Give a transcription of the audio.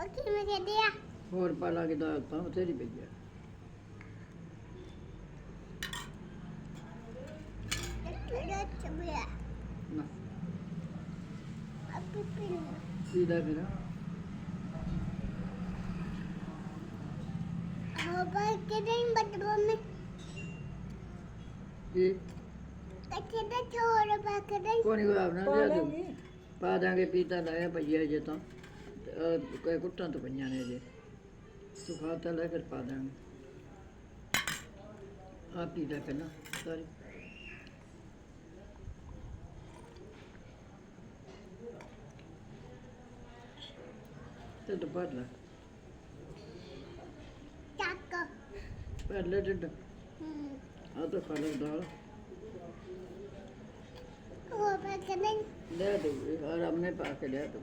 ਉਹ ਕਿਵੇਂ ਕਹਿੰਦੇ ਆ। ਹੋਰ ਪਾ ਲਾ ਕੇ ਦਾਲ ਤਾਂ ਬਥੇਰੀ ਪਈ ਆ। ਕਿਹੜਾ ਚਬਿਆ ਨਾ। ਆਪੇ ਪੀਣਾ ਪੀ ਲੈ। ਫਿਰ। ਹਾਂ ਬਾਈ ਕਿਹਦੇ ਬਦਲੋ ਮੈਂ? ਕੀ? ਕੱਚੇ ਦਾ। ਛੋੜ ਪਕਦੇ ਕੋਣੀ ਗੁਲਾਬ ਨਾ ਪਾ ਲੈਂਗੀ ਤੂੰ ਪਾ ਦਾਂਗੇ ਪੀਤਾ ਲਾਇਆ ਪਈਆ ਜੇ ਤਾਂ ਤੇ, ਕੋਈ ਕੁੱਟਾਂ ਤੋਂ ਪਈਆਂ ਨੇ ਜੇ ਤੂੰ ਖਾ ਤਾਂ ਲੈ ਫਿਰ ਪਾ ਦਾਂਗੇ ਆ ਪੀ ਲੈ ਪਹਿਲਾਂ ਸਾਰੀ ਤੇ ਦੁਪਹਿਰ ਲੈ। ਚੱਕ। ਭਰ ਲੈ ਢਿੱਡ। ਹੂੰ। ਆ ਤਾਂ ਖਾ ਲੈ ਦਾਲ। ਉਹ ਪਕਦੇ ਲੈ ਦੇ ਆਰਾਮ ਨੇ ਪਾ ਕੇ ਲਿਆ ਤੂੰ।